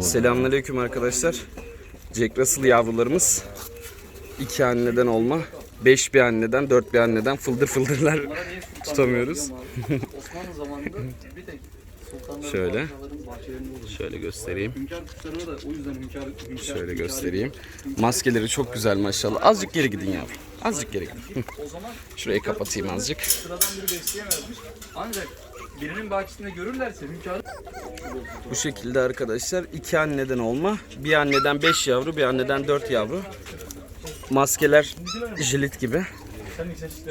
Selamünaleyküm arkadaşlar. Jack Russell yavrularımız iki anneden olma. Beş bir anneden, dört bir anneden fıldır fıldırlar tutamıyoruz. Şöyle. padişahların bahçelerinde olur. Şöyle göstereyim. Şöyle göstereyim. Maskeleri çok güzel maşallah. Azıcık geri gidin yavrum. Azıcık geri gidin. O zaman Şurayı kapatayım azıcık. sıradan biri besleyemezmiş. Ancak birinin bahçesinde görürlerse hünkârı Bu şekilde arkadaşlar iki anneden olma. Bir anneden beş yavru, bir anneden dört yavru. Maskeler jilet gibi.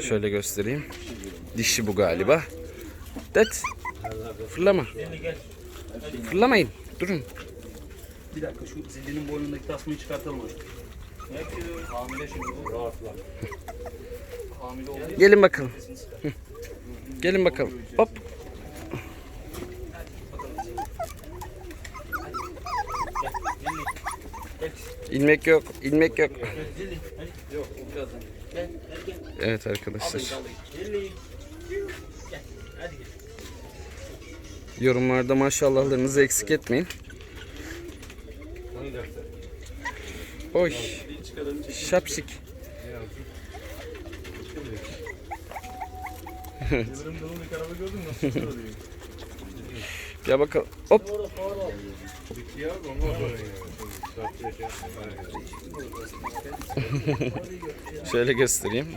Şöyle göstereyim. Dişi bu galiba. Det. Fırlama. Fırlamayın. Durun. bir dakika şu zillinin boynundaki tasmayı çıkartalım. Hamile şimdi rahatlar. Gelin bakalım. Gelin bakalım. Hop. İnmek yok, inmek yok. Evet arkadaşlar. Yorumlarda maşallahlarınızı eksik etmeyin. Oy. Şapşik. Ya bakalım. Hop. Şöyle göstereyim.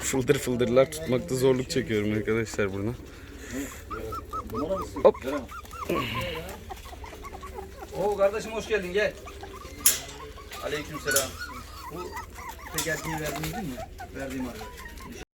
Fıldır fıldırlar tutmakta zorluk çekiyorum arkadaşlar burada. Hop. Oo kardeşim hoş geldin gel. Aleykümselam. Bu tek erkeği verdiğiniz değil mi? Verdiğim abi.